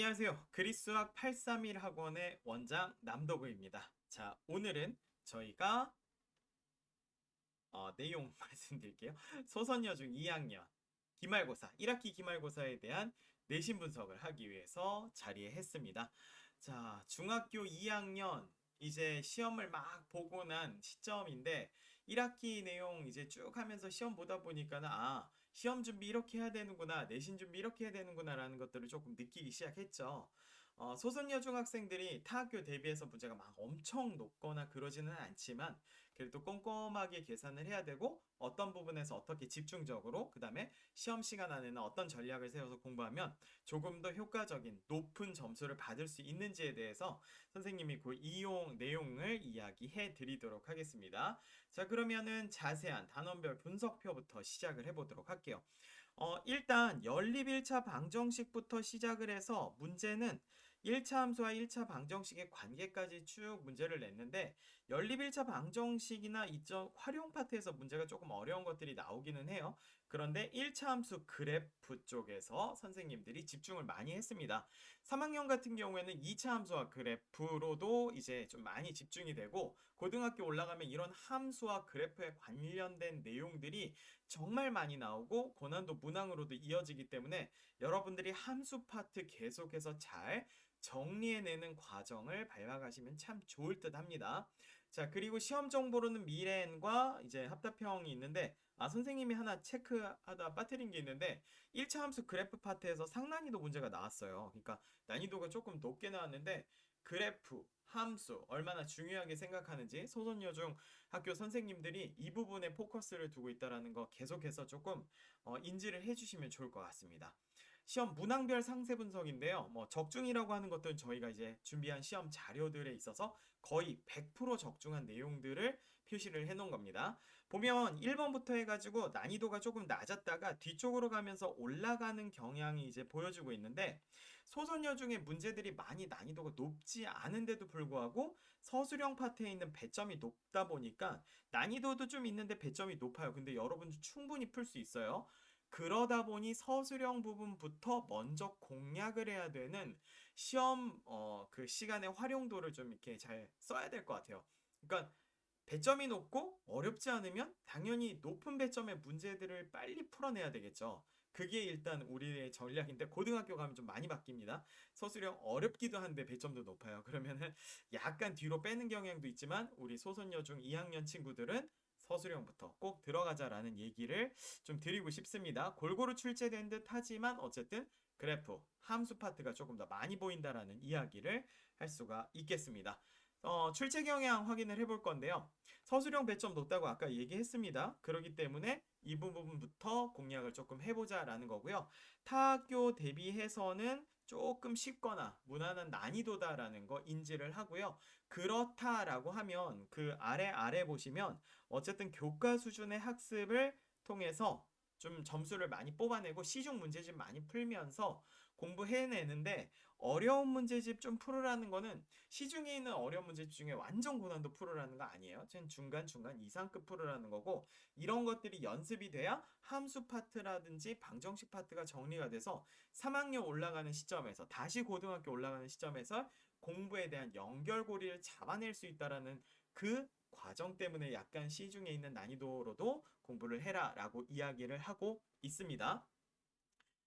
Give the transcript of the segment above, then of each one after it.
안녕하세요. 그리스학 831 학원의 원장 남도구입니다. 자, 오늘은 저희가 어, 내용 말씀드릴게요. 소선여중 2학년 기말고사 1학기 기말고사에 대한 내신 분석을 하기 위해서 자리에 했습니다. 자, 중학교 2학년 이제 시험을 막 보고 난 시점인데 1학기 내용 이제 쭉 하면서 시험 보다 보니까는 아, 시험 준비 이렇게 해야 되는구나, 내신 준비 이렇게 해야 되는구나 라는 것들을 조금 느끼기 시작했죠. 어, 소선여 중 학생들이 타 학교 대비해서 문제가 막 엄청 높거나 그러지는 않지만 그래도 꼼꼼하게 계산을 해야 되고 어떤 부분에서 어떻게 집중적으로 그 다음에 시험 시간 안에는 어떤 전략을 세워서 공부하면 조금 더 효과적인 높은 점수를 받을 수 있는지에 대해서 선생님이 그 이용 내용을 이야기해 드리도록 하겠습니다. 자 그러면은 자세한 단원별 분석표부터 시작을 해보도록 할게요. 어, 일단 연립 1차 방정식부터 시작을 해서 문제는 1차 함수와 1차 방정식의 관계까지 쭉 문제를 냈는데 연립 1차 방정식이나 이쪽 활용 파트에서 문제가 조금 어려운 것들이 나오기는 해요. 그런데 1차 함수 그래프 쪽에서 선생님들이 집중을 많이 했습니다. 3학년 같은 경우에는 2차 함수와 그래프로도 이제 좀 많이 집중이 되고 고등학교 올라가면 이런 함수와 그래프에 관련된 내용들이 정말 많이 나오고 고난도 문항으로도 이어지기 때문에 여러분들이 함수 파트 계속해서 잘 정리해내는 과정을 밟아가시면 참 좋을 듯 합니다. 자, 그리고 시험 정보로는 미래엔과 이제 합답형이 있는데, 아, 선생님이 하나 체크하다 빠뜨린 게 있는데, 1차 함수 그래프 파트에서 상난이도 문제가 나왔어요. 그러니까 난이도가 조금 높게 나왔는데, 그래프, 함수, 얼마나 중요하게 생각하는지 소선여중 학교 선생님들이 이 부분에 포커스를 두고 있다는 거 계속해서 조금 어, 인지를 해주시면 좋을 것 같습니다. 시험 문항별 상세 분석인데요. 뭐 적중이라고 하는 것들은 저희가 이제 준비한 시험 자료들에 있어서 거의 100% 적중한 내용들을 표시를 해 놓은 겁니다. 보면 1번부터 해 가지고 난이도가 조금 낮았다가 뒤쪽으로 가면서 올라가는 경향이 이제 보여주고 있는데 소선여 중에 문제들이 많이 난이도가 높지 않은데도 불구하고 서술형 파트에 있는 배점이 높다 보니까 난이도도 좀 있는데 배점이 높아요. 근데 여러분도 충분히 풀 수 있어요. 그러다 보니 서술형 부분부터 먼저 공략을 해야 되는 시험 어, 그 시간의 활용도를 좀 이렇게 잘 써야 될 것 같아요. 그러니까 배점이 높고 어렵지 않으면 당연히 높은 배점의 문제들을 빨리 풀어내야 되겠죠. 그게 일단 우리의 전략인데 고등학교 가면 좀 많이 바뀝니다. 서술형 어렵기도 한데 배점도 높아요. 그러면은 약간 뒤로 빼는 경향도 있지만 우리 소선여 중 2학년 친구들은 서술형부터 꼭 들어가자라는 얘기를 좀 드리고 싶습니다. 골고루 출제된 듯 하지만 어쨌든 그래프, 함수 파트가 조금 더 많이 보인다라는 이야기를 할 수가 있겠습니다. 어, 출제 경향 확인을 해볼 건데요. 서술형 배점 높다고 아까 얘기했습니다. 그렇기 때문에 이 부분부터 공략을 조금 해보자 라는 거고요. 타 학교 대비해서는 조금 쉽거나 무난한 난이도다라는 거 인지를 하고요. 그렇다라고 하면 그 아래 아래 보시면 어쨌든 교과 수준의 학습을 통해서 좀 점수를 많이 뽑아내고 시중 문제집 많이 풀면서 공부해내는데 어려운 문제집 좀 풀으라는 거는 시중에 있는 어려운 문제집 중에 완전 고난도 풀으라는 거 아니에요. 전 중간중간 이상급 풀으라는 거고 이런 것들이 연습이 돼야 함수 파트라든지 방정식 파트가 정리가 돼서 3학년 올라가는 시점에서 다시 고등학교 올라가는 시점에서 공부에 대한 연결고리를 잡아낼 수 있다라는 그 과정 때문에 약간 시중에 있는 난이도로도 공부를 해라 라고 이야기를 하고 있습니다.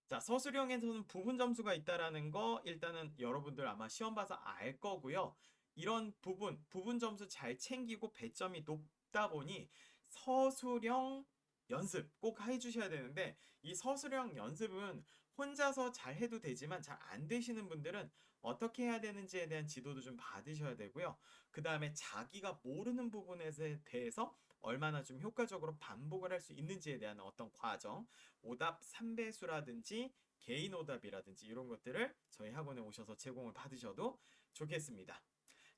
자, 서술형에서는 부분 점수가 있다라는 거 일단은 여러분들 아마 시험 봐서 알 거고요. 이런 부분, 부분 점수 잘 챙기고 배점이 높다 보니 서술형 연습 꼭 해주셔야 되는데 이 서술형 연습은 혼자서 잘 해도 되지만 잘 안 되시는 분들은 어떻게 해야 되는지에 대한 지도도 좀 받으셔야 되고요. 그 다음에 자기가 모르는 부분에 대해서 얼마나 좀 효과적으로 반복을 할 수 있는지에 대한 어떤 과정, 오답 3배수라든지 개인 오답이라든지 이런 것들을 저희 학원에 오셔서 제공을 받으셔도 좋겠습니다.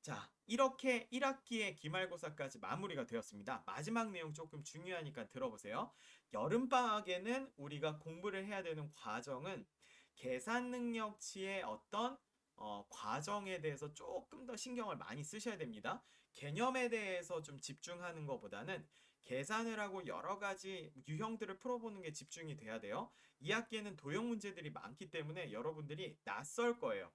자, 이렇게 1학기의 기말고사까지 마무리가 되었습니다. 마지막 내용 조금 중요하니까 들어보세요. 여름방학에는 우리가 공부를 해야 되는 과정은 계산 능력치의 어떤 어, 과정에 대해서 조금 더 신경을 많이 쓰셔야 됩니다. 개념에 대해서 좀 집중하는 것보다는 계산을 하고 여러 가지 유형들을 풀어보는 게 집중이 돼야 돼요. 2학기에는 도형 문제들이 많기 때문에 여러분들이 낯설 거예요.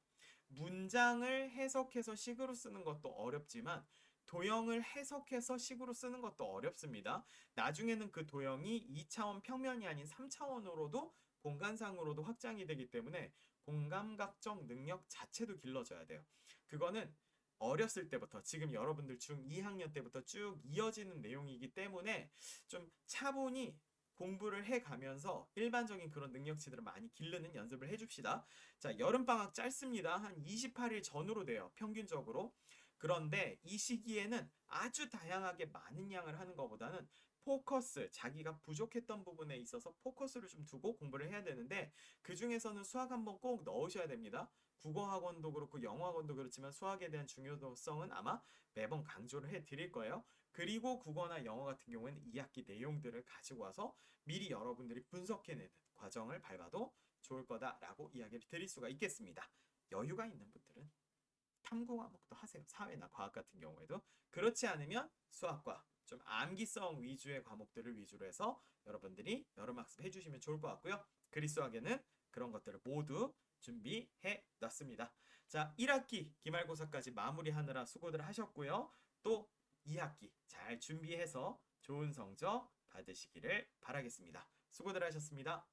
문장을 해석해서 식으로 쓰는 것도 어렵지만 도형을 해석해서 식으로 쓰는 것도 어렵습니다. 나중에는 그 도형이 2차원 평면이 아닌 3차원으로도 공간상으로도 확장이 되기 때문에 공감각적 능력 자체도 길러져야 돼요. 그거는 어렸을 때부터 지금 여러분들 중 2학년 때부터 쭉 이어지는 내용이기 때문에 좀 차분히 공부를 해 가면서 일반적인 그런 능력치들을 많이 기르는 연습을 해 줍시다. 자, 여름방학 짧습니다. 한 28일 전후로 돼요. 평균적으로. 그런데 이 시기에는 아주 다양하게 많은 양을 하는 것보다는 포커스, 자기가 부족했던 부분에 있어서 포커스를 좀 두고 공부를 해야 되는데 그 중에서는 수학 한번 꼭 넣으셔야 됩니다. 국어 학원도 그렇고 영어 학원도 그렇지만 수학에 대한 중요성은 아마 매번 강조를 해 드릴 거예요. 그리고 국어나 영어 같은 경우에는 2학기 내용들을 가지고 와서 미리 여러분들이 분석해내는 과정을 밟아도 좋을 거다라고 이야기를 드릴 수가 있겠습니다. 여유가 있는 분들은 탐구 과목도 하세요. 사회나 과학 같은 경우에도 그렇지 않으면 수학과 좀 암기성 위주의 과목들을 위주로 해서 여러분들이 여름 학습 해 주시면 좋을 것 같고요. 그리스학에는 그런 것들을 모두 준비해 놨습니다. 자, 1학기 기말고사까지 마무리하느라 수고들 하셨고요. 또 2학기 잘 준비해서 좋은 성적 받으시기를 바라겠습니다. 수고들 하셨습니다.